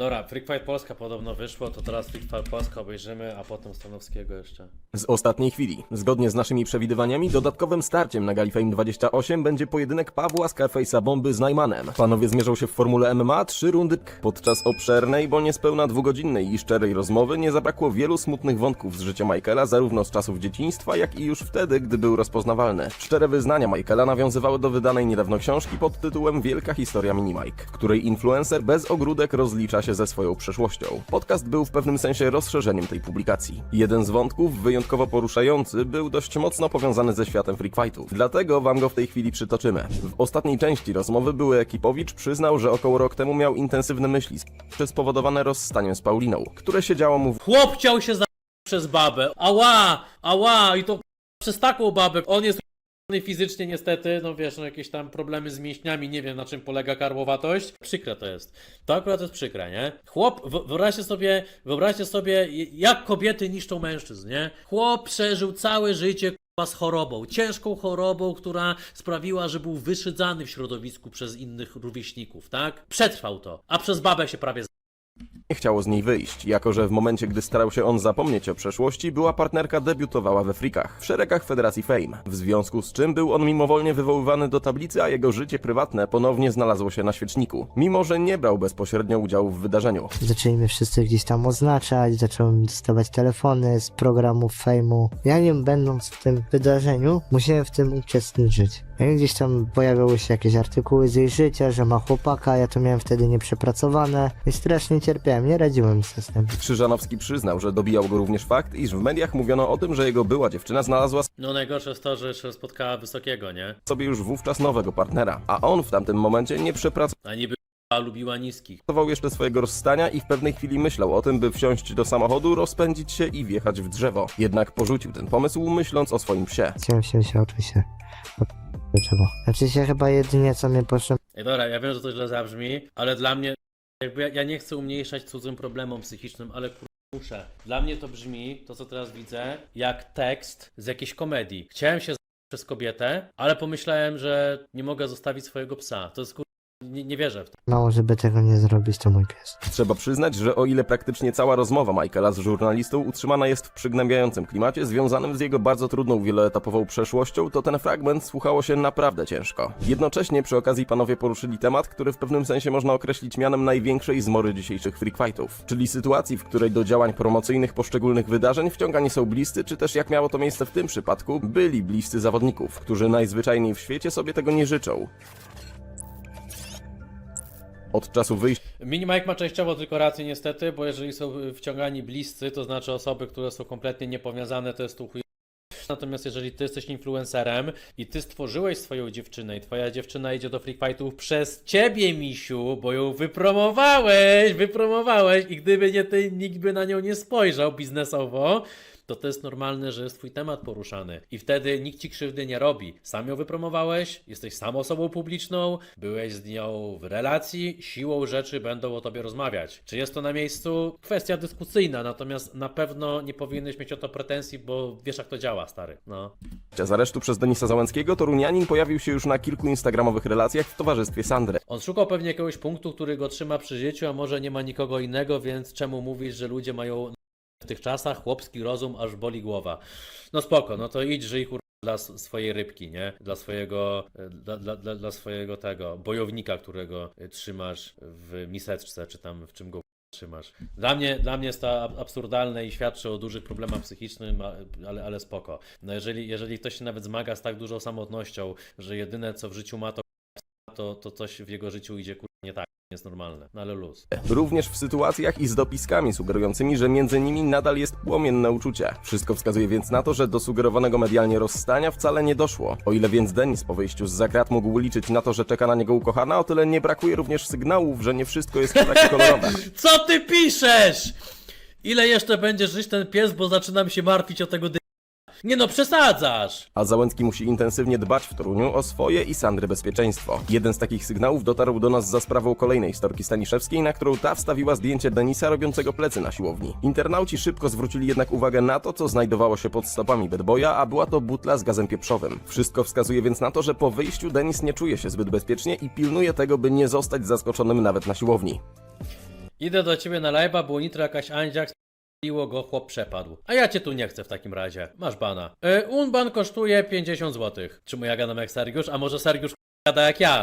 Dobra, Freak Fight Polska podobno wyszło, to teraz Freak Fight Polska obejrzymy, a potem Stanowskiego jeszcze. Z ostatniej chwili. Zgodnie z naszymi przewidywaniami, dodatkowym starciem na Gali Fame 28 będzie pojedynek Pawła Scarface'a Bomby z Najmanem. Panowie zmierzą się w formule MMA trzy rundy. Podczas obszernej, bo niespełna dwugodzinnej i szczerej rozmowy nie zabrakło wielu smutnych wątków z życia Michaela, zarówno z czasów dzieciństwa, jak i już wtedy, gdy był rozpoznawalny. Szczere wyznania Michaela nawiązywały do wydanej niedawno książki pod tytułem Wielka historia Mini Mike, w której influencer bez ogródek rozlicza się ze swoją przeszłością. Podcast był w pewnym sensie rozszerzeniem tej publikacji. Jeden z wątków, wyjątkowo poruszający, był dość mocno powiązany ze światem freak fightów. Dlatego wam go w tej chwili przytoczymy. W ostatniej części rozmowy były Ekipowicz przyznał, że około rok temu miał intensywne myśli, spowodowane rozstaniem z Pauliną, które siedziało mu w Chłop chciał się za przez babę. Ała! Ała! I to przez taką babę. On jest fizycznie niestety, no wiesz, no jakieś tam problemy z mięśniami, nie wiem na czym polega karłowatość. Przykre to jest. To akurat jest przykre, nie? Chłop, wyobraźcie sobie, wyobraźcie sobie, jak kobiety niszczą mężczyzn, nie? Chłop przeżył całe życie z chorobą, ciężką chorobą, która sprawiła, że był wyszydzany w środowisku przez innych rówieśników, tak? Przetrwał to, a przez babę się prawie nie chciało z niej wyjść, jako że w momencie, gdy starał się on zapomnieć o przeszłości, była partnerka debiutowała we frikach, w szeregach Federacji Fame, w związku z czym był on mimowolnie wywoływany do tablicy, a jego życie prywatne ponownie znalazło się na świeczniku, mimo że nie brał bezpośrednio udziału w wydarzeniu. Zaczęli mnie wszyscy gdzieś tam oznaczać, zacząłem dostawać telefony z programów fejmu. Ja nie będąc w tym wydarzeniu, musiałem w tym uczestniczyć. I gdzieś tam pojawiały się jakieś artykuły z jej życia, że ma chłopaka, ja to miałem wtedy nieprzepracowane i strasznie cierpiałem, nie radziłem sobie z tym. Krzyżanowski przyznał, że dobijał go również fakt, iż w mediach mówiono o tym, że jego była dziewczyna znalazła No najgorsze jest to, że jeszcze spotkała Wysokiego, nie? sobie już wówczas nowego partnera, a on w tamtym momencie nie przepracował A niby k***a lubiła niskich. jeszcze swojego rozstania i w pewnej chwili myślał o tym, by wsiąść do samochodu, rozpędzić się i wjechać w drzewo. Jednak porzucił ten pomysł, myśląc o swoim psie. Chciałem się się oczywiście trzeba. Znaczy się chyba jedynie co mnie poszło Ej, dobra, ja wiem, że to źle zabrzmi, ale dla mnie, jakby ja, ja nie chcę umniejszać cudzym problemom psychicznym, ale kur... muszę. Dla mnie to brzmi, to co teraz widzę, jak tekst z jakiejś komedii. Chciałem się z... przez kobietę, ale pomyślałem, że nie mogę zostawić swojego psa. To jest kur... Nie, nie wierzę w to. mało, żeby tego nie zrobić, to mój pies. Trzeba przyznać, że o ile praktycznie cała rozmowa Michaela z żurnalistą utrzymana jest w przygnębiającym klimacie związanym z jego bardzo trudną wieloetapową przeszłością, to ten fragment słuchało się naprawdę ciężko. Jednocześnie przy okazji panowie poruszyli temat, który w pewnym sensie można określić mianem największej zmory dzisiejszych freak fightów, czyli sytuacji, w której do działań promocyjnych poszczególnych wydarzeń wciągani są bliscy, czy też jak miało to miejsce w tym przypadku, byli bliscy zawodników, którzy najzwyczajniej w świecie sobie tego nie życzą. Od czasu wyjścia Mini Mike ma częściowo tylko rację niestety, bo jeżeli są wciągani bliscy, to znaczy osoby, które są kompletnie niepowiązane, to jest tu chuj... Natomiast jeżeli ty jesteś influencerem i ty stworzyłeś swoją dziewczynę i twoja dziewczyna idzie do free fightów przez ciebie, misiu, bo ją wypromowałeś, wypromowałeś i gdyby nie ty, nikt by na nią nie spojrzał biznesowo, to to jest normalne, że jest twój temat poruszany. I wtedy nikt ci krzywdy nie robi. Sam ją wypromowałeś, jesteś sam osobą publiczną, byłeś z nią w relacji, siłą rzeczy będą o tobie rozmawiać. Czy jest to na miejscu? Kwestia dyskusyjna, natomiast na pewno nie powinieneś mieć o to pretensji, bo wiesz jak to działa, stary. No. z aresztu przez Denisa Załęckiego, Torunianin pojawił się już na kilku instagramowych relacjach w towarzystwie Sandry. On szukał pewnie jakiegoś punktu, który go trzyma przy życiu, a może nie ma nikogo innego, więc czemu mówisz, że ludzie mają w tych czasach chłopski rozum, aż boli głowa. No spoko, no to idź, żyj kur... dla swojej rybki, nie? Dla swojego, e, dla, dla, dla, swojego tego bojownika, którego e, trzymasz w miseczce, czy tam w czym go trzymasz. Dla mnie, dla mnie jest to ab- absurdalne i świadczy o dużych problemach psychicznych, ale, ale spoko. No jeżeli, jeżeli ktoś się nawet zmaga z tak dużą samotnością, że jedyne co w życiu ma to to, to coś w jego życiu idzie kur... nie tak, nie jest normalne. No ale luz. Również w sytuacjach i z dopiskami sugerującymi, że między nimi nadal jest płomienne uczucie. Wszystko wskazuje więc na to, że do sugerowanego medialnie rozstania wcale nie doszło. O ile więc Denis po wyjściu z zakrat mógł liczyć na to, że czeka na niego ukochana, o tyle nie brakuje również sygnałów, że nie wszystko jest takie kolorowe. Co ty piszesz? Ile jeszcze będzie żyć ten pies, bo zaczynam się martwić o tego dy... Nie no, przesadzasz! A Załęcki musi intensywnie dbać w Toruniu o swoje i Sandry bezpieczeństwo. Jeden z takich sygnałów dotarł do nas za sprawą kolejnej storki Staniszewskiej, na którą ta wstawiła zdjęcie Denisa robiącego plecy na siłowni. Internauci szybko zwrócili jednak uwagę na to, co znajdowało się pod stopami Bedboya, a była to butla z gazem pieprzowym. Wszystko wskazuje więc na to, że po wyjściu Denis nie czuje się zbyt bezpiecznie i pilnuje tego, by nie zostać zaskoczonym nawet na siłowni. Idę do ciebie na live'a, bo nitro jakaś Andziak Liło go, chłop przepadł. A ja cię tu nie chcę w takim razie. Masz bana. Unban kosztuje 50 zł. Czemu ja gadam jak Sergiusz? A może Sergiusz gada jak ja?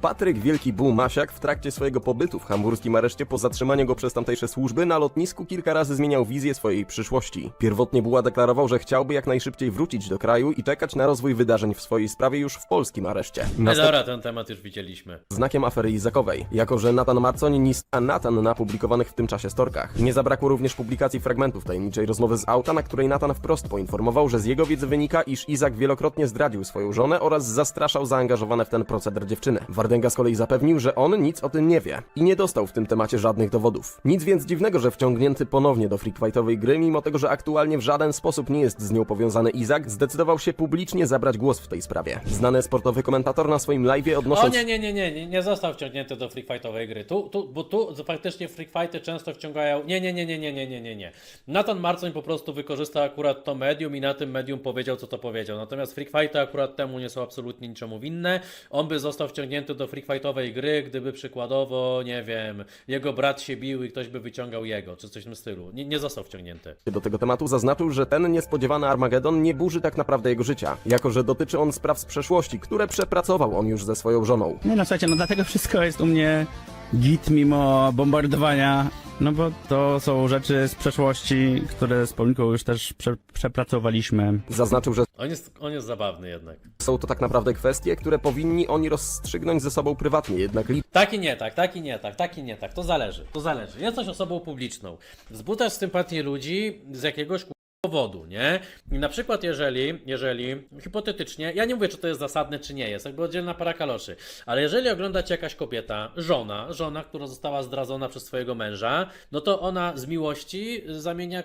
Patryk Wielki Bumasiak w trakcie swojego pobytu w hamburskim areszcie po zatrzymaniu go przez tamtejsze służby na lotnisku kilka razy zmieniał wizję swojej przyszłości. Pierwotnie Buła deklarował, że chciałby jak najszybciej wrócić do kraju i czekać na rozwój wydarzeń w swojej sprawie już w polskim areszcie. Następ- dobra, ten temat już widzieliśmy. znakiem afery Izakowej, jako że Nathan Marconi nic a Nathan na publikowanych w tym czasie storkach. Nie zabrakło również publikacji fragmentów tajemniczej rozmowy z auta, na której Nathan wprost poinformował, że z jego wiedzy wynika, iż Izak wielokrotnie zdradził swoją żonę oraz zastraszał zaangażowane w ten proceder dziewczyny. Wardęga z kolei zapewnił, że on nic o tym nie wie i nie dostał w tym temacie żadnych dowodów. Nic więc dziwnego, że wciągnięty ponownie do freakfightowej gry, mimo tego, że aktualnie w żaden sposób nie jest z nią powiązany Izak, zdecydował się publicznie zabrać głos w tej sprawie. Znany sportowy komentator na swoim live'ie O odnosząc... nie, nie, nie, nie, nie, nie został wciągnięty do freakfightowej gry. Tu, tu, bo tu faktycznie freakfighty często wciągają. Nie, nie, nie, nie, nie, nie, nie, nie, nie. Nathan Marcoń po prostu wykorzystał akurat to medium i na tym medium powiedział, co to powiedział. Natomiast freakfighty akurat temu nie są absolutnie niczemu winne. On by został wciągnięty do freakfightowej gry, gdyby przykładowo, nie wiem, jego brat się bił i ktoś by wyciągał jego, czy coś w tym stylu. Nie, nie został wciągnięty. do tego tematu zaznaczył, że ten niespodziewany Armagedon nie burzy tak naprawdę jego życia, jako że dotyczy on spraw z przeszłości, które przepracował on już ze swoją żoną. Nie no słuchajcie, no dlatego wszystko jest u mnie git mimo bombardowania, no bo to są rzeczy z przeszłości, które z Paulinką już też prze, przepracowaliśmy. Zaznaczył, że On jest, on jest zabawny jednak. są to tak naprawdę kwestie, które powinni oni rozstrzygnąć ze sobą prywatnie, jednak liczy Taki nie tak, taki nie tak, taki nie tak. To zależy, to zależy. Jesteś osobą publiczną. Wzbudzasz sympatię ludzi z jakiegoś ku- powodu, nie? I na przykład jeżeli, jeżeli, hipotetycznie, ja nie mówię, czy to jest zasadne, czy nie jest, jakby oddzielna para kaloszy, ale jeżeli ogląda cię jakaś kobieta, żona, żona, która została zdradzona przez swojego męża, no to ona z miłości zamienia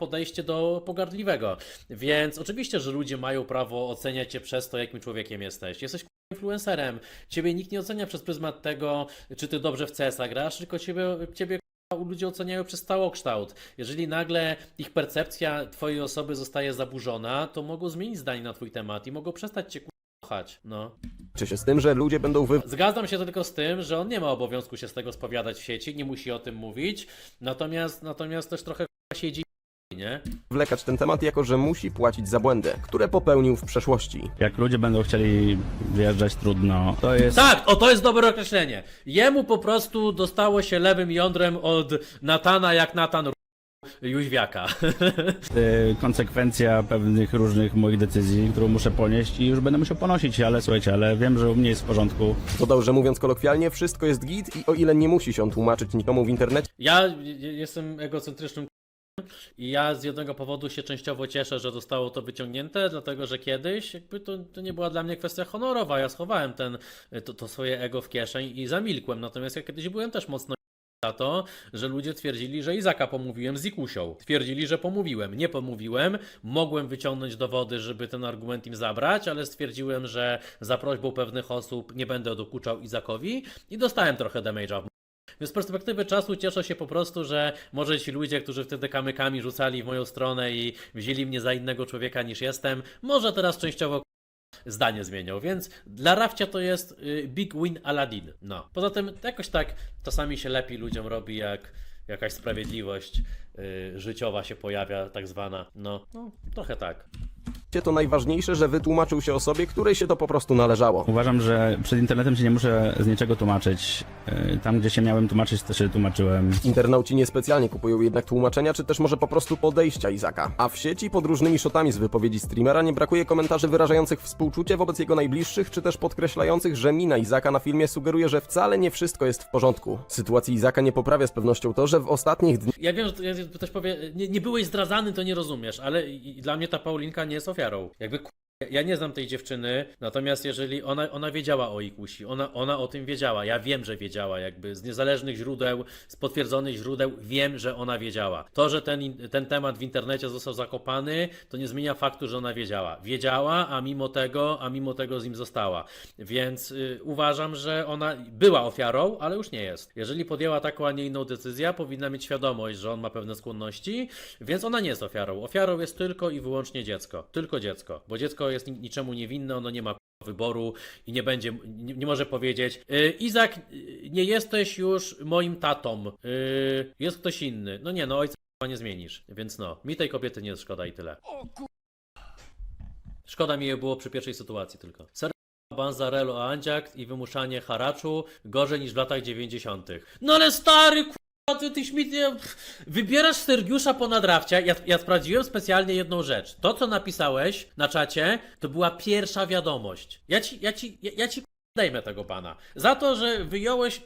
podejście do pogardliwego. Więc oczywiście, że ludzie mają prawo oceniać cię przez to, jakim człowiekiem jesteś. Jesteś influencerem. Ciebie nikt nie ocenia przez pryzmat tego, czy ty dobrze w CS-a grasz, tylko ciebie, ciebie ludzie oceniają przez całokształt. Jeżeli nagle ich percepcja twojej osoby zostaje zaburzona, to mogą zmienić zdanie na twój temat i mogą przestać cię kochać. No. się z tym, że ludzie będą wy... Zgadzam się tylko z tym, że on nie ma obowiązku się z tego spowiadać w sieci, nie musi o tym mówić, natomiast, natomiast też trochę siedzi nie? wlekać ten temat, jako że musi płacić za błędy, które popełnił w przeszłości. Jak ludzie będą chcieli wyjeżdżać trudno, to jest Tak, o to jest dobre określenie. Jemu po prostu dostało się lewym jądrem od Natana, jak Natan Jóźwiaka. y, konsekwencja pewnych różnych moich decyzji, którą muszę ponieść i już będę musiał ponosić, ale słuchajcie, ale wiem, że u mnie jest w porządku. Dodał, że mówiąc kolokwialnie, wszystko jest git i o ile nie musi się on tłumaczyć nikomu w internecie, Ja jestem egocentrycznym i ja z jednego powodu się częściowo cieszę, że zostało to wyciągnięte, dlatego że kiedyś jakby to, to nie była dla mnie kwestia honorowa. Ja schowałem ten, to, to swoje ego w kieszeń i zamilkłem. Natomiast ja kiedyś byłem też mocno za to, że ludzie twierdzili, że Izaka pomówiłem z Ikusią. Twierdzili, że pomówiłem. Nie pomówiłem. Mogłem wyciągnąć dowody, żeby ten argument im zabrać, ale stwierdziłem, że za prośbą pewnych osób nie będę dokuczał Izakowi i dostałem trochę damage'a więc z perspektywy czasu cieszę się po prostu, że może ci ludzie, którzy wtedy kamykami rzucali w moją stronę i wzięli mnie za innego człowieka niż jestem, może teraz częściowo zdanie zmienią, więc dla Rafcia to jest y, big win Aladdin. No. Poza tym jakoś tak czasami się lepiej ludziom robi, jak jakaś sprawiedliwość życiowa się pojawia, tak zwana. No, no trochę tak. to najważniejsze, że wytłumaczył się osobie, której się to po prostu należało. Uważam, że przed internetem się nie muszę z niczego tłumaczyć. Y, Tam, gdzie się miałem tłumaczyć, też się tłumaczyłem. Internauci niespecjalnie kupują jednak tłumaczenia, czy też może po prostu podejścia Izaka. A w sieci pod różnymi shotami z wypowiedzi streamera nie brakuje komentarzy wyrażających współczucie wobec jego najbliższych, czy też podkreślających, że mina Izaka na filmie sugeruje, że wcale nie wszystko jest w porządku. Sytuacji Izaka nie poprawia z pewnością to, że w ostatnich dniach Ja wiem, że to- ktoś powie, nie, nie byłeś zdradzany, to nie rozumiesz, ale i, dla mnie ta Paulinka nie jest ofiarą. Jakby ja nie znam tej dziewczyny, natomiast jeżeli ona, ona wiedziała o Ikusi, ona, ona o tym wiedziała, ja wiem, że wiedziała, jakby z niezależnych źródeł, z potwierdzonych źródeł, wiem, że ona wiedziała. To, że ten, ten temat w internecie został zakopany, to nie zmienia faktu, że ona wiedziała. Wiedziała, a mimo tego, a mimo tego z nim została. Więc y, uważam, że ona była ofiarą, ale już nie jest. Jeżeli podjęła taką, a nie inną decyzję, powinna mieć świadomość, że on ma pewne skłonności, więc ona nie jest ofiarą. Ofiarą jest tylko i wyłącznie dziecko. Tylko dziecko, bo dziecko jest ni- niczemu niewinne, ono nie ma wyboru i nie będzie, nie, nie może powiedzieć y, Izak, y, nie jesteś już moim tatą, y, jest ktoś inny. No nie, no ojca nie zmienisz, więc no, mi tej kobiety nie jest szkoda i tyle. Szkoda mi jej było przy pierwszej sytuacji tylko. Ser Banzarello Andziak i wymuszanie haraczu gorzej niż w latach 90. No ale stary k***a, ty, tyś mi nie... Wybierasz Sergiusza ponad Rafcia. Ja, ja sprawdziłem specjalnie jedną rzecz. To, co napisałeś na czacie, to była pierwsza wiadomość. Ja ci, ja ci, ja, ja ci dejmę tego pana. Za to, że wyjąłeś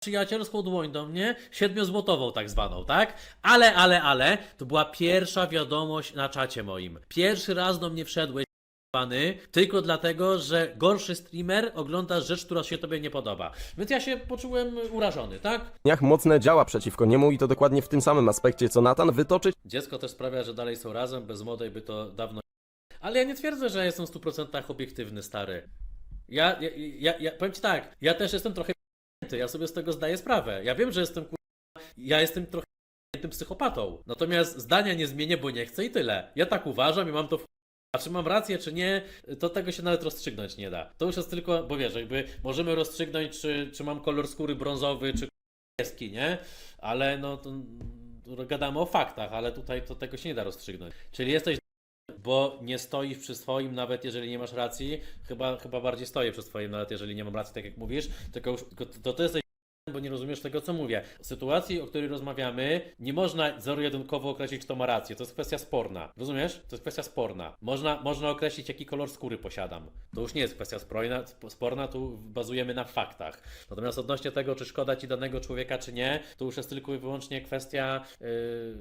przyjacielską dłoń do mnie, siedmiozłotową tak zwaną, tak? Ale, ale, ale, to była pierwsza wiadomość na czacie moim. Pierwszy raz do mnie wszedłeś, tylko dlatego, że gorszy streamer ogląda rzecz, która się tobie nie podoba. Więc ja się poczułem urażony, tak? dniach mocne działa przeciwko niemu i to dokładnie w tym samym aspekcie co Natan wytoczyć Dziecko też sprawia, że dalej są razem, bez młodej by to dawno. Ale ja nie twierdzę, że jestem w 100% obiektywny, stary. Ja, ja, ja, ja powiem ci tak, ja też jestem trochę ja sobie z tego zdaję sprawę. Ja wiem, że jestem kur... ja jestem trochę tym psychopatą. Natomiast zdania nie zmienię, bo nie chcę i tyle. Ja tak uważam i mam to w... A czy mam rację, czy nie, to tego się nawet rozstrzygnąć nie da. To już jest tylko, bo wiesz, jakby możemy rozstrzygnąć, czy, czy mam kolor skóry brązowy, czy niebieski, nie? Ale no to, to gadamy o faktach, ale tutaj to tego się nie da rozstrzygnąć. Czyli jesteś bo nie stoisz przy swoim, nawet jeżeli nie masz racji. Chyba, chyba bardziej stoję przy swoim, nawet jeżeli nie mam racji, tak jak mówisz. Tylko już, tylko to ty jesteś bo nie rozumiesz tego, co mówię. Sytuacji, o której rozmawiamy, nie można zero-jedynkowo określić, kto ma rację. To jest kwestia sporna. Rozumiesz? To jest kwestia sporna. Można, można określić, jaki kolor skóry posiadam. To już nie jest kwestia sporna, sp- sporna, tu bazujemy na faktach. Natomiast odnośnie tego, czy szkoda ci danego człowieka, czy nie, to już jest tylko i wyłącznie kwestia, yy,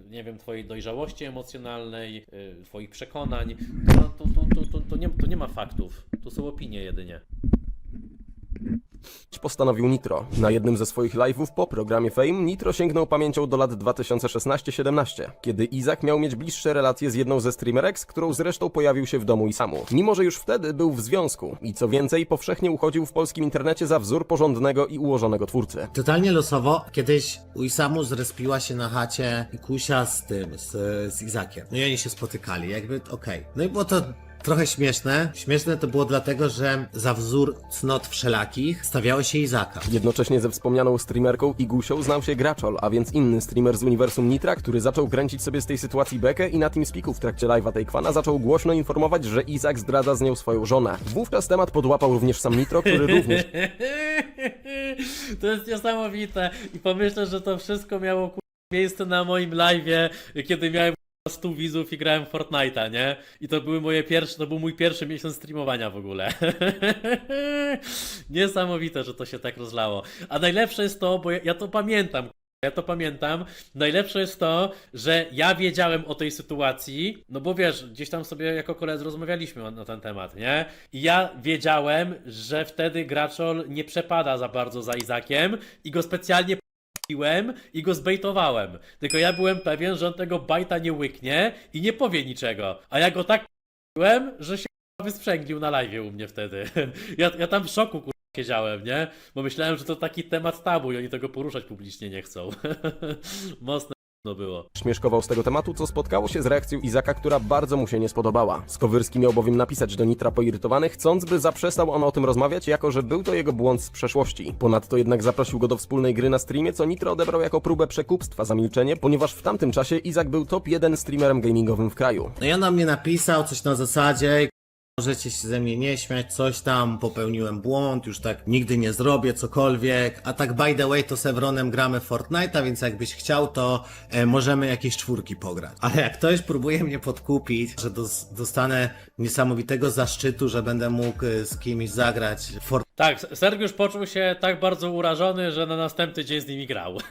nie wiem, twojej dojrzałości emocjonalnej, yy, twoich przekonań. To, to, to, to, to, nie, to nie ma faktów. To są opinie jedynie. Postanowił Nitro. Na jednym ze swoich live'ów po programie Fame Nitro sięgnął pamięcią do lat 2016-17, kiedy Izak miał mieć bliższe relacje z jedną ze streamerek, z którą zresztą pojawił się w domu Isamu. Mimo, że już wtedy był w związku i co więcej, powszechnie uchodził w polskim internecie za wzór porządnego i ułożonego twórcy. Totalnie losowo, kiedyś u Isamu zrespiła się na chacie Kusia z tym, z, z Izakiem. No i oni się spotykali, jakby okej. No i było to trochę śmieszne. Śmieszne to było dlatego, że za wzór cnot wszelakich stawiało się Izaka. Jednocześnie ze wspomnianą streamerką Igusią znał się Graczol, a więc inny streamer z uniwersum Nitra, który zaczął kręcić sobie z tej sytuacji bekę i na TeamSpeaku w trakcie live'a tej kwana zaczął głośno informować, że Izak zdradza z nią swoją żonę. Wówczas temat podłapał również sam Nitro, który również To jest niesamowite i pomyślę, że to wszystko miało miejsce na moim live'ie, kiedy miałem 100 widzów i grałem Fortnite'a, nie? I to były moje pierwsze, to był mój pierwszy miesiąc streamowania w ogóle. Niesamowite, że to się tak rozlało. A najlepsze jest to, bo ja, ja to pamiętam, ja to pamiętam. Najlepsze jest to, że ja wiedziałem o tej sytuacji, no bo wiesz, gdzieś tam sobie jako koledzy rozmawialiśmy na ten temat, nie? I ja wiedziałem, że wtedy Graczol nie przepada za bardzo za Izakiem i go specjalnie i go zbejtowałem. Tylko ja byłem pewien, że on tego bajta nie łyknie i nie powie niczego. A ja go tak piłem, że się wysprzęglił na live u mnie wtedy. Ja, ja tam w szoku kur... siedziałem, nie? Bo myślałem, że to taki temat tabu i oni tego poruszać publicznie nie chcą. Mocne no było. śmieszkował z tego tematu, co spotkało się z reakcją Izaka, która bardzo mu się nie spodobała. Skowyrski miał bowiem napisać do Nitra poirytowany, chcąc, by zaprzestał on o tym rozmawiać, jako że był to jego błąd z przeszłości. Ponadto jednak zaprosił go do wspólnej gry na streamie, co Nitro odebrał jako próbę przekupstwa za milczenie, ponieważ w tamtym czasie Izak był top 1 streamerem gamingowym w kraju. No i on na mnie napisał coś na zasadzie, możecie się ze mnie nie śmiać, coś tam, popełniłem błąd, już tak nigdy nie zrobię, cokolwiek. A tak by the way, to z Evronem gramy Fortnite'a, więc jakbyś chciał, to e, możemy jakieś czwórki pograć. Ale jak ktoś próbuje mnie podkupić, że dos dostanę niesamowitego zaszczytu, że będę mógł e, z kimś zagrać w Fortnite, Tak, Sergiusz poczuł się tak bardzo urażony, że na następny dzień z nimi grał.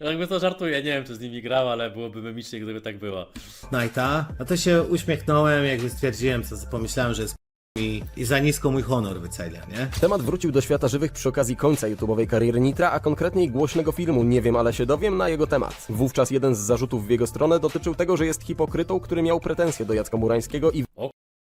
Jakby to żartuję, nie wiem czy z nimi grał, ale byłoby memicznie, gdyby tak było. Fortnite'a, no to się uśmiechnąłem, jakby stwierdziłem, co pomyślałem, że jest i, i za nisko mój honor wycelia, nie? Temat wrócił do świata żywych przy okazji końca YouTube'owej kariery Nitra, a konkretniej głośnego filmu Nie wiem, ale się dowiem na jego temat. Wówczas jeden z zarzutów w jego stronę dotyczył tego, że jest hipokrytą, który miał pretensje do Jacka Murańskiego i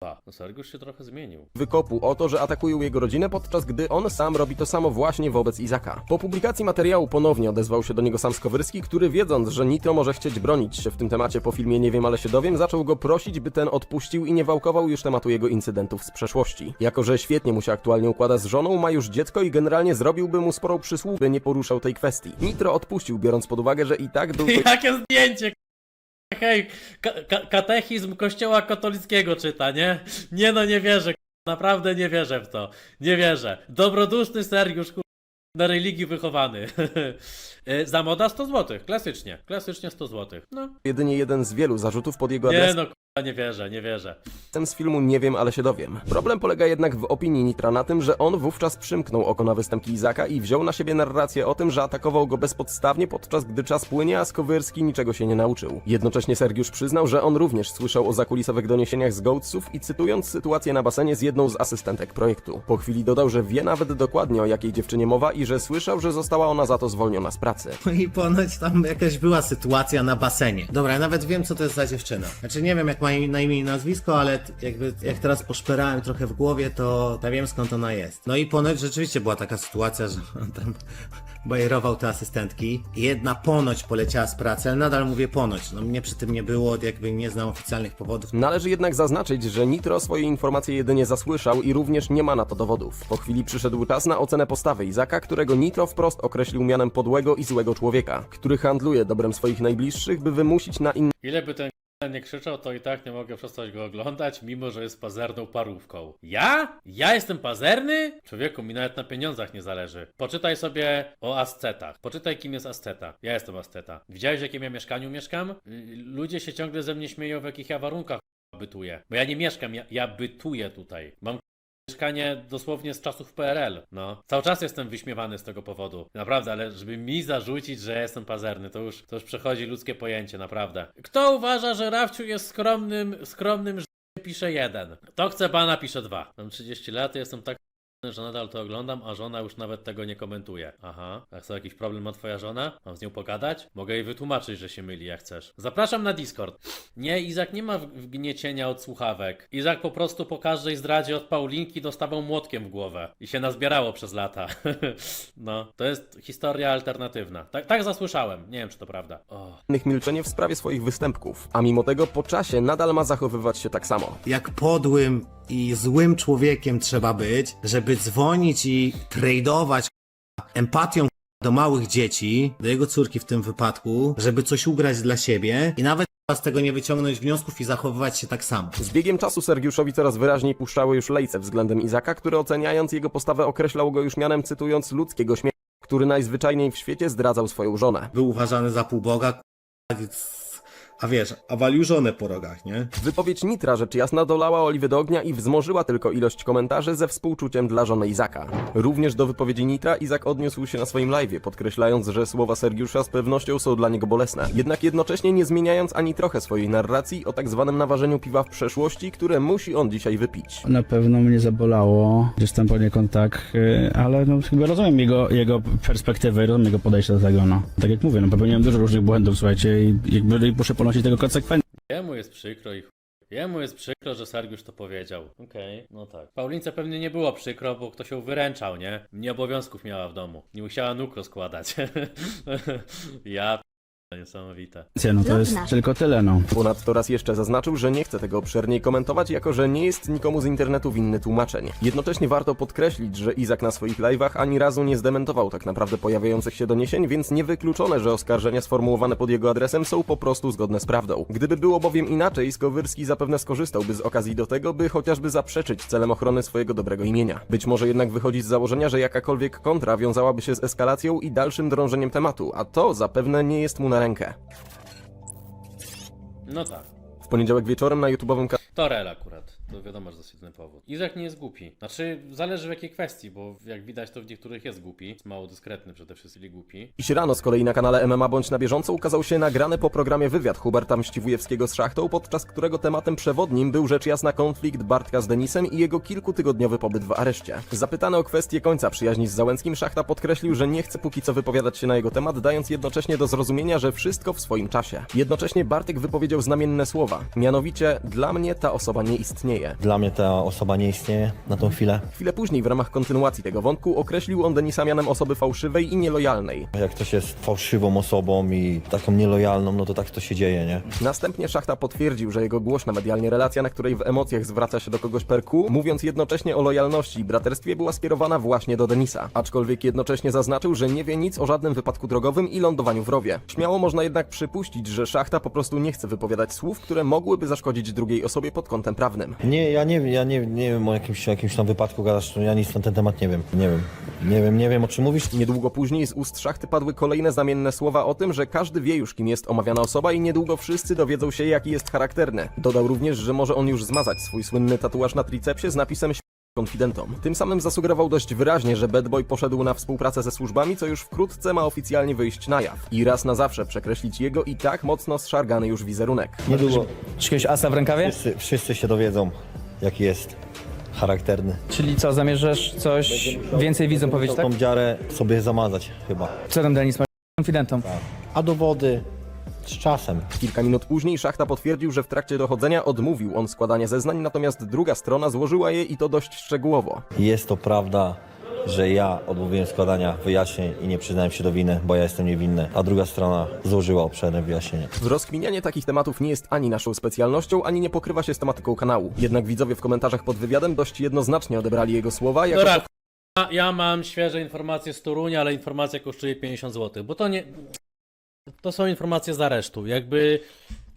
A, no Sergiusz się trochę zmienił. wykopu o to, że atakują jego rodzinę, podczas gdy on sam robi to samo właśnie wobec Izaka. Po publikacji materiału ponownie odezwał się do niego sam Skowyrski, który wiedząc, że Nitro może chcieć bronić się w tym temacie po filmie Nie wiem, ale się dowiem, zaczął go prosić, by ten odpuścił i nie wałkował już tematu jego incydentów z przeszłości. Jako, że świetnie mu się aktualnie układa z żoną, ma już dziecko i generalnie zrobiłby mu sporą przysługę, by nie poruszał tej kwestii. Nitro odpuścił, biorąc pod uwagę, że i tak był Jakie zdjęcie! Hej, ka ka katechizm kościoła katolickiego czyta, nie? Nie no, nie wierzę, naprawdę nie wierzę w to. Nie wierzę. Dobroduszny Sergiusz, na religii wychowany. Y, Za moda 100 zł, klasycznie, klasycznie 100 zł. No, jedynie jeden z wielu zarzutów pod jego nie adresem. no, k***a, nie wierzę, nie wierzę. z filmu Nie wiem, ale się dowiem. Problem polega jednak w opinii Nitra na tym, że on wówczas przymknął oko na występki Izaka i wziął na siebie narrację o tym, że atakował go bezpodstawnie, podczas gdy czas płynie, a Skowyrski niczego się nie nauczył. Jednocześnie Sergiusz przyznał, że on również słyszał o zakulisowych doniesieniach z Goatsów i cytując sytuację na basenie z jedną z asystentek projektu. Po chwili dodał, że wie nawet dokładnie o jakiej dziewczynie mowa i że słyszał, że została ona za to zwolniona z pracy. No i ponoć tam jakaś była sytuacja na basenie. Dobra, ja nawet wiem, co to jest za dziewczyna. Znaczy nie wiem, jak ma na imię i nazwisko, ale jakby jak teraz poszperałem trochę w głowie, to ja wiem, skąd ona jest. No i ponoć rzeczywiście była taka sytuacja, że on tam bajerował te asystentki. Jedna ponoć poleciała z pracy, ale nadal mówię ponoć. No mnie przy tym nie było, jakby nie znam oficjalnych powodów. Należy jednak zaznaczyć, że Nitro swoje informacje jedynie zasłyszał i również nie ma na to dowodów. Po chwili przyszedł czas na ocenę postawy Izaka, którego Nitro wprost określił mianem podłego i złego człowieka, który handluje dobrem swoich najbliższych, by wymusić na innych Ile by ten nie krzyczał, to i tak nie mogę przestać go oglądać, mimo że jest pazerną parówką. Ja? Ja jestem pazerny? Człowieku, mi nawet na pieniądzach nie zależy. Poczytaj sobie o ascetach. Poczytaj, kim jest asceta. Ja jestem asceta. Widziałeś, w jakim ja mieszkaniu mieszkam? Y, Ludzie się ciągle ze mnie śmieją, w jakich ja warunkach k***a, bytuję. Bo ja nie mieszkam, ja, ja bytuję tutaj. Mam mieszkanie dosłownie z czasów PRL. No. Cały czas jestem wyśmiewany z tego powodu. Naprawdę, ale żeby mi zarzucić, że jestem pazerny, to już, to już przechodzi ludzkie pojęcie, naprawdę. Kto uważa, że Rafciu jest skromnym, skromnym pisze jeden. To chce pana, pisze dwa. Mam 30 lat, jestem tak że nadal to oglądam, a żona już nawet tego nie komentuje. Aha, a co, jakiś problem ma twoja żona? Mam z nią pogadać? Mogę jej wytłumaczyć, że się myli jak chcesz. Zapraszam na Discord. Nie, Izak nie ma wgniecienia od słuchawek. Izak po prostu po każdej zdradzie od Paulinki dostawał młotkiem w głowę. I się nazbierało przez lata. no, to jest historia alternatywna. Tak, tak zasłyszałem. Nie wiem, czy to prawda. O. milczenie w sprawie swoich występków, a mimo tego po czasie nadal ma zachowywać się tak samo. jak podłym i złym człowiekiem trzeba być, żeby dzwonić i tradeować empatią do małych dzieci, do jego córki w tym wypadku, żeby coś ugrać dla siebie i nawet z tego nie wyciągnąć wniosków i zachowywać się tak samo. Z biegiem czasu Sergiuszowi coraz wyraźniej puszczały już lejce względem Izaka, który oceniając jego postawę określał go już mianem cytując ludzkiego śmiechu, który najzwyczajniej w świecie zdradzał swoją żonę. Był uważany za półboga, k***a, a wiesz, a walił żonę po rogach, nie? Wypowiedź Nitra rzecz jasna dolała oliwy do ognia i wzmożyła tylko ilość komentarzy ze współczuciem dla żony Izaka. Również do wypowiedzi Nitra Izak odniósł się na swoim live'ie, podkreślając, że słowa Sergiusza z pewnością są dla niego bolesne. Jednak jednocześnie nie zmieniając ani trochę swojej narracji o tak zwanym naważeniu piwa w przeszłości, które musi on dzisiaj wypić. Na pewno mnie zabolało, gdzieś tam poniekąd tak, y, ale no chyba rozumiem jego, jego perspektywę i rozumiem jego podejście do tego, no. Tak jak mówię, no popełniłem dużo różnych błędów, słuchajcie, i jakby i muszę ponosić tego konsekwencje. Jemu jest przykro i. Jemu jest przykro, że Sergiusz to powiedział. Okej, no tak. Paulince pewnie nie było przykro, bo ktoś ją wyręczał, nie? Nie obowiązków miała w domu. Nie musiała nóg rozkładać. ja niesamowite. No to jest tylko tyle, no. Ponadto raz jeszcze zaznaczył, że nie chce tego obszerniej komentować, jako że nie jest nikomu z internetu winny tłumaczeń. Jednocześnie warto podkreślić, że Izak na swoich live'ach ani razu nie zdementował tak naprawdę pojawiających się doniesień, więc niewykluczone, że oskarżenia sformułowane pod jego adresem są po prostu zgodne z prawdą. Gdyby było bowiem inaczej, Skowyrski zapewne skorzystałby z okazji do tego, by chociażby zaprzeczyć celem ochrony swojego dobrego imienia. Być może jednak wychodzi z założenia, że jakakolwiek kontra wiązałaby się z eskalacją i dalszym drążeniem tematu, a to zapewne nie jest mu na rękę. No tak. W poniedziałek wieczorem na YouTube'owym kanale To rel akurat. To wiadomo, że jest jedyny powód. Izak nie jest głupi. Znaczy, zależy w jakiej kwestii, bo jak widać, to w niektórych jest głupi. Jest mało dyskretny przede wszystkim głupi. Dziś rano z kolei na kanale MMA Bądź na bieżąco ukazał się nagrany po programie wywiad Huberta Mściwujewskiego z Szachtą, podczas którego tematem przewodnim był rzecz jasna konflikt Bartka z Denisem i jego kilkutygodniowy pobyt w areszcie. Zapytany o kwestię końca przyjaźni z Załęckim, Szachta podkreślił, że nie chce póki co wypowiadać się na jego temat, dając jednocześnie do zrozumienia, że wszystko w swoim czasie. Jednocześnie Bartek wypowiedział znamienne słowa, mianowicie dla mnie ta osoba nie istnieje. Istnieje. Dla mnie ta osoba nie istnieje na tą chwilę. Chwilę później w ramach kontynuacji tego wątku określił on Denisa mianem osoby fałszywej i nielojalnej. Jak ktoś jest fałszywą osobą i taką nielojalną, no to tak to się dzieje, nie? Następnie Szachta potwierdził, że jego głośna medialnie relacja, na której w emocjach zwraca się do kogoś per Q, mówiąc jednocześnie o lojalności i braterstwie, była skierowana właśnie do Denisa. Aczkolwiek jednocześnie zaznaczył, że nie wie nic o żadnym wypadku drogowym i lądowaniu w rowie. Śmiało można jednak przypuścić, że Szachta po prostu nie chce wypowiadać słów, które mogłyby zaszkodzić drugiej osobie pod kątem prawnym. Nie, ja nie, ja nie, nie wiem o jakimś, jakimś tam wypadku gadasz, ja nic na ten temat nie wiem. Nie wiem. Nie wiem, nie wiem o czym mówisz. Niedługo później z ust Szachty padły kolejne znamienne słowa o tym, że każdy wie już kim jest omawiana osoba i niedługo wszyscy dowiedzą się jaki jest charakterny. Dodał również, że może on już zmazać swój słynny tatuaż na tricepsie z napisem "Śmierć konfidentom. Tym samym zasugerował dość wyraźnie, że Bad Boy poszedł na współpracę ze służbami, co już wkrótce ma oficjalnie wyjść na jaw. I raz na zawsze przekreślić jego i tak mocno zszargany już wizerunek. Niedługo Czy jakiegoś asa w rękawie? wszyscy, wszyscy się dowiedzą, jaki jest charakterny. Czyli co, zamierzasz coś więcej widzom powiedzieć, tak? Tą dziarę sobie zamazać chyba. Co tam Denis ma konfidentom? A dowody z czasem. Kilka minut później Szachta potwierdził, że w trakcie dochodzenia odmówił on składania zeznań, natomiast druga strona złożyła je i to dość szczegółowo. Jest to prawda, że ja odmówiłem składania wyjaśnień i nie przyznałem się do winy, bo ja jestem niewinny, a druga strona złożyła obszerne wyjaśnienie. Rozkminianie takich tematów nie jest ani naszą specjalnością, ani nie pokrywa się z tematyką kanału. Jednak widzowie w komentarzach pod wywiadem dość jednoznacznie odebrali jego słowa jako Dobra, k***a, ja mam świeże informacje z Torunia, ale informacja kosztuje 50 zł, bo to nie... To są informacje z aresztu, jakby...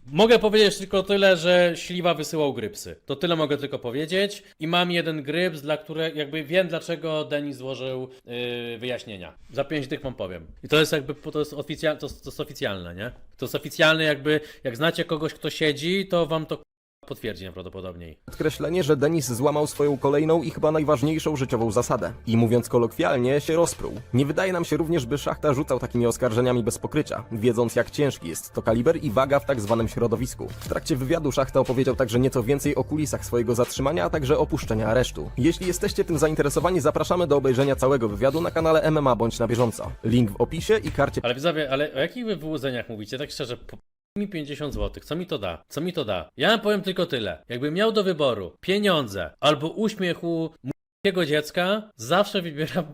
Mogę powiedzieć tylko tyle, że Śliwa wysyłał grypsy. To tyle mogę tylko powiedzieć. I mam jeden gryps, dla którego jakby wiem dlaczego Denis złożył yy, wyjaśnienia. Za 5 tych wam powiem. I to jest jakby, to jest, to, to jest oficjalne, nie? To jest oficjalne jakby, jak znacie kogoś kto siedzi, to wam to potwierdzi najprawdopodobniej. podkreślenie, że Denis złamał swoją kolejną i chyba najważniejszą życiową zasadę. I mówiąc kolokwialnie, się rozpruł. Nie wydaje nam się również, by Szachta rzucał takimi oskarżeniami bez pokrycia, wiedząc jak ciężki jest to kaliber i waga w tak zwanym środowisku. W trakcie wywiadu Szachta opowiedział także nieco więcej o kulisach swojego zatrzymania, a także opuszczenia aresztu. Jeśli jesteście tym zainteresowani, zapraszamy do obejrzenia całego wywiadu na kanale MMA bądź na bieżąco. Link w opisie i karcie Ale widzowie, ale o jakich wy wyłudzeniach mówicie? Tak szczerze, po mi 50 zł, co mi to da? Co mi to da? Ja powiem tylko tyle. Jakbym miał do wyboru pieniądze albo uśmiechu mojego dziecka, zawsze wybieram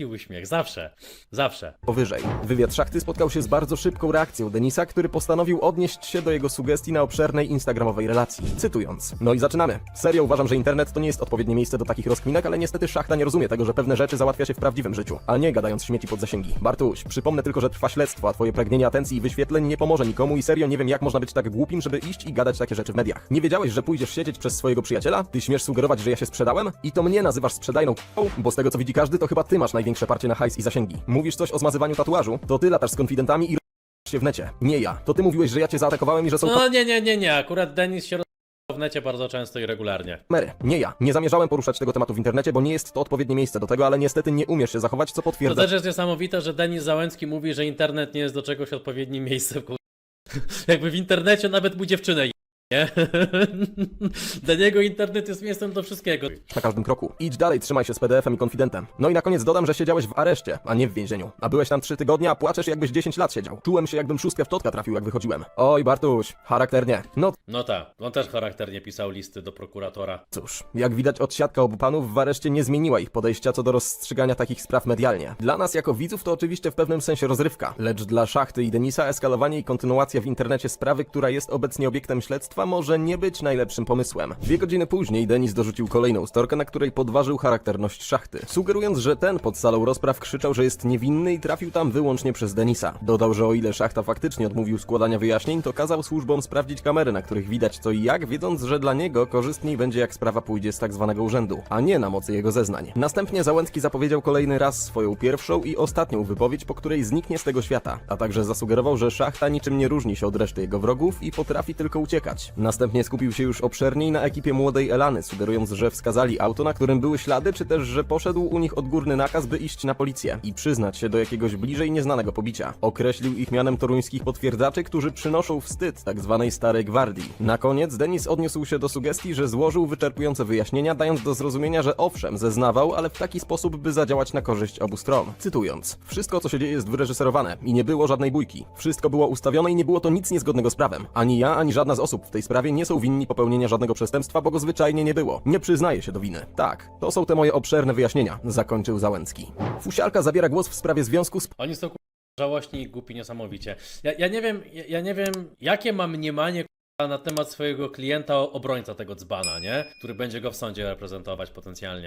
i uśmiech. Zawsze. Zawsze. powyżej. Wywiad Szachty spotkał się z bardzo szybką reakcją Denisa, który postanowił odnieść się do jego sugestii na obszernej instagramowej relacji. Cytując. No i zaczynamy. Serio uważam, że internet to nie jest odpowiednie miejsce do takich rozkminek, ale niestety Szachta nie rozumie tego, że pewne rzeczy załatwia się w prawdziwym życiu, a nie gadając śmieci pod zasięgi. Bartuś, przypomnę tylko, że trwa śledztwo, a twoje pragnienie atencji i wyświetleń nie pomoże nikomu i serio nie wiem jak można być tak głupim, żeby iść i gadać takie rzeczy w mediach. Nie wiedziałeś, że pójdziesz siedzieć przez swojego przyjaciela? Ty śmiesz sugerować, że ja się sprzedałem? I to mnie nazywasz sprzedajną k***ą? Bo z tego co widzi każdy, to chyba ty masz największe parcie na hajs i zasięgi. Mówisz coś o zmazywaniu tatuażu? To ty latasz z konfidentami i się w necie. Nie ja. To ty mówiłeś, że ja cię zaatakowałem i że są No nie, nie, nie, nie. Akurat Denis się roz... w necie bardzo często i regularnie. kamery. Nie ja. Nie zamierzałem poruszać tego tematu w internecie, bo nie jest to odpowiednie miejsce do tego, ale niestety nie umiesz się zachować, co To potwierdza też jest niesamowite, że Denis Załęcki mówi, że internet nie jest do czegoś odpowiednim miejscem. kur- Jakby w internecie nawet mu dziewczynę je- nie? Dla niego internet jest miejscem do wszystkiego. na każdym kroku. Idź dalej, trzymaj się z PDF-em i konfidentem. No i na koniec dodam, że siedziałeś w areszcie, a nie w więzieniu. A byłeś tam 3 tygodnie, a płaczesz jakbyś 10 lat siedział. Czułem się jakbym szóstkę w totka trafił, jak wychodziłem. Oj, Bartuś, charakternie. No No tak, on też charakternie pisał listy do prokuratora. Cóż, jak widać od siatka obu panów w areszcie nie zmieniła ich podejścia co do rozstrzygania takich spraw medialnie. Dla nas jako widzów to oczywiście w pewnym sensie rozrywka, lecz dla Szachty i Denisa eskalowanie i kontynuacja w internecie sprawy, która jest obecnie obiektem śledztwa może nie być najlepszym pomysłem. Dwie godziny później Denis dorzucił kolejną storkę, na której podważył charakterność Szachty, sugerując, że ten pod salą rozpraw krzyczał, że jest niewinny i trafił tam wyłącznie przez Denisa. Dodał, że o ile Szachta faktycznie odmówił składania wyjaśnień, to kazał służbom sprawdzić kamery, na których widać co i jak, wiedząc, że dla niego korzystniej będzie jak sprawa pójdzie z tak zwanego urzędu, a nie na mocy jego zeznań. Następnie Załęcki zapowiedział kolejny raz swoją pierwszą i ostatnią wypowiedź, po której zniknie z tego świata, a także zasugerował, że Szachta niczym nie różni się od reszty jego wrogów i potrafi tylko uciekać. Następnie skupił się już obszerniej na ekipie młodej Elany, sugerując, że wskazali auto, na którym były ślady, czy też, że poszedł u nich odgórny nakaz, by iść na policję i przyznać się do jakiegoś bliżej nieznanego pobicia. Określił ich mianem toruńskich potwierdzaczy, którzy przynoszą wstyd tak zwanej starej gwardii. Na koniec Denis odniósł się do sugestii, że złożył wyczerpujące wyjaśnienia, dając do zrozumienia, że owszem, zeznawał, ale w taki sposób, by zadziałać na korzyść obu stron. Cytując: Wszystko, co się dzieje, jest wyreżyserowane i nie było żadnej bójki. Wszystko było ustawione i nie było to nic niezgodnego z prawem. Ani ja, ani żadna z osób w tej tej sprawie nie są winni popełnienia żadnego przestępstwa, bo go zwyczajnie nie było. Nie przyznaje się do winy. Tak, to są te moje obszerne wyjaśnienia, zakończył Załęcki. Fusialka zabiera głos w sprawie związku z Oni są żałośni i głupi niesamowicie. Ja, ja nie wiem, ja, ja nie wiem, jakie ma mniemanie na temat swojego klienta obrońca tego dzbana, nie? Który będzie go w sądzie reprezentować potencjalnie.